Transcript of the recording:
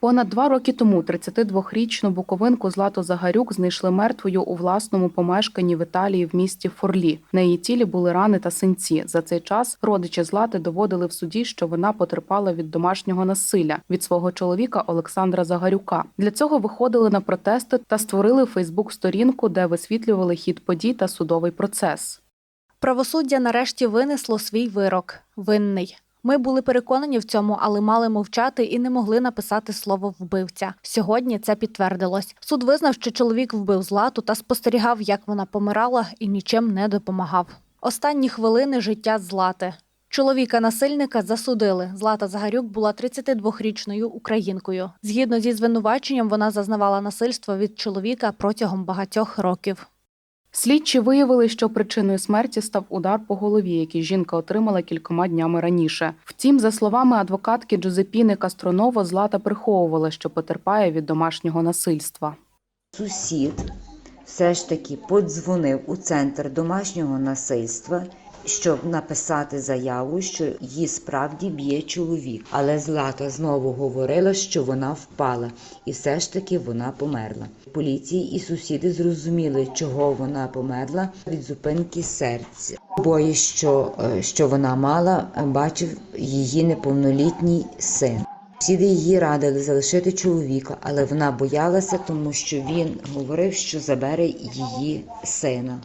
Понад два роки тому 32-річну буковинку Злату Загарюк знайшли мертвою у власному помешканні в Італії в місті Форлі. На її тілі були рани та синці. За цей час родичі Злати доводили в суді, що вона потерпала від домашнього насилля від свого чоловіка Олександра Загарюка. Для цього виходили на протести та створили Фейсбук-сторінку, де висвітлювали хід подій та судовий процес. Правосуддя нарешті винесло свій вирок винний. Ми були переконані в цьому, але мали мовчати і не могли написати слово вбивця. Сьогодні це підтвердилось. Суд визнав, що чоловік вбив злату та спостерігав, як вона помирала, і нічим не допомагав. Останні хвилини життя злати. Чоловіка насильника засудили. Злата Загарюк була 32-річною українкою. Згідно зі звинуваченням, вона зазнавала насильства від чоловіка протягом багатьох років. Слідчі виявили, що причиною смерті став удар по голові, який жінка отримала кількома днями раніше. Втім, за словами адвокатки Джузепіни Кастроново, Злата приховувала, що потерпає від домашнього насильства. Сусід все ж таки подзвонив у центр домашнього насильства, щоб написати заяву, що її справді б'є чоловік. Але Злата знову говорила, що вона впала, і все ж таки вона померла. Поліції і сусіди зрозуміли, чого вона померла від зупинки серця. Бої, що, е, що вона мала, бачив її неповнолітній син. Сусіди її радили залишити чоловіка, але вона боялася, тому що він говорив, що забере її сина.